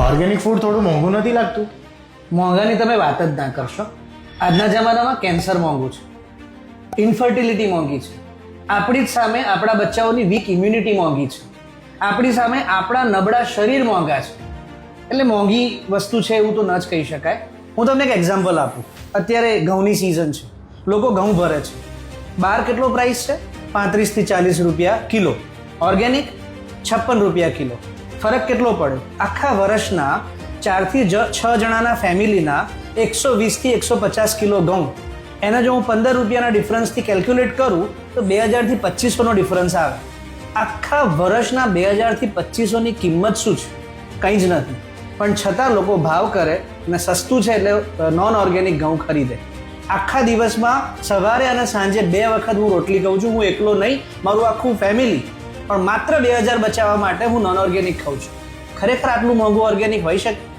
Organic food થોડું મોંઘું નથી લાગતું? મોંઘાની તમે વાત જ ના કરશો. આજના જમાનામાં કેન્સર મોંઘું છે. ઇન્ફર્ટિલિટી મોંઘી છે. આપણી જ સામે આપણા બચ્ચાઓની વીક ઇમ્યુનિટી મોંઘી છે. આપણી સામે આપણા નબળા શરીર મોંઘા છે. એટલે મોંઘી વસ્તુ છે એવું તો ન જ કહી શકાય. હું તમને એક એક્ઝામ્પલ આપું. અત્યારે ઘઉંની સિઝન છે. લોકો ઘઉં ભરે છે. બહાર કેટલો પ્રાઇસ છે? પાંત્રીસથી ચાલીસ રૂપિયા કિલો. ઓર્ગેનિક છપ્પન રૂપિયા કિલો. ફરક કેટલો પડ્યો? આખા વર્ષના ચારથી છ જણાના ફેમિલીના એકસો વીસથી એકસો પચાસ કિલો ઘઉં. એના જો હું પંદર રૂપિયાના ડિફરન્સથી કેલ્ક્યુલેટ કરું, તો બે હજારથી પચીસોનો ડિફરન્સ આવે. આખા વર્ષના બે હજારથી પચીસોની કિંમત શું છે? કંઈ જ નથી. પણ છતાં લોકો ભાવ કરે અને સસ્તું છે એટલે નોન ઓર્ગેનિક ઘઉં ખરીદે. આખા દિવસમાં સવારે અને સાંજે બે વખત હું રોટલી ખાઉં છું, હું એકલો નહીં, મારું આખું ફેમિલી પણ માત્ર બે હજાર બચાવવા માટે હું નોન ઓર્ગેનિક ખાઉં છું. ખરેખર આટલું મોંઘું ઓર્ગેનિક હોઈ શકે?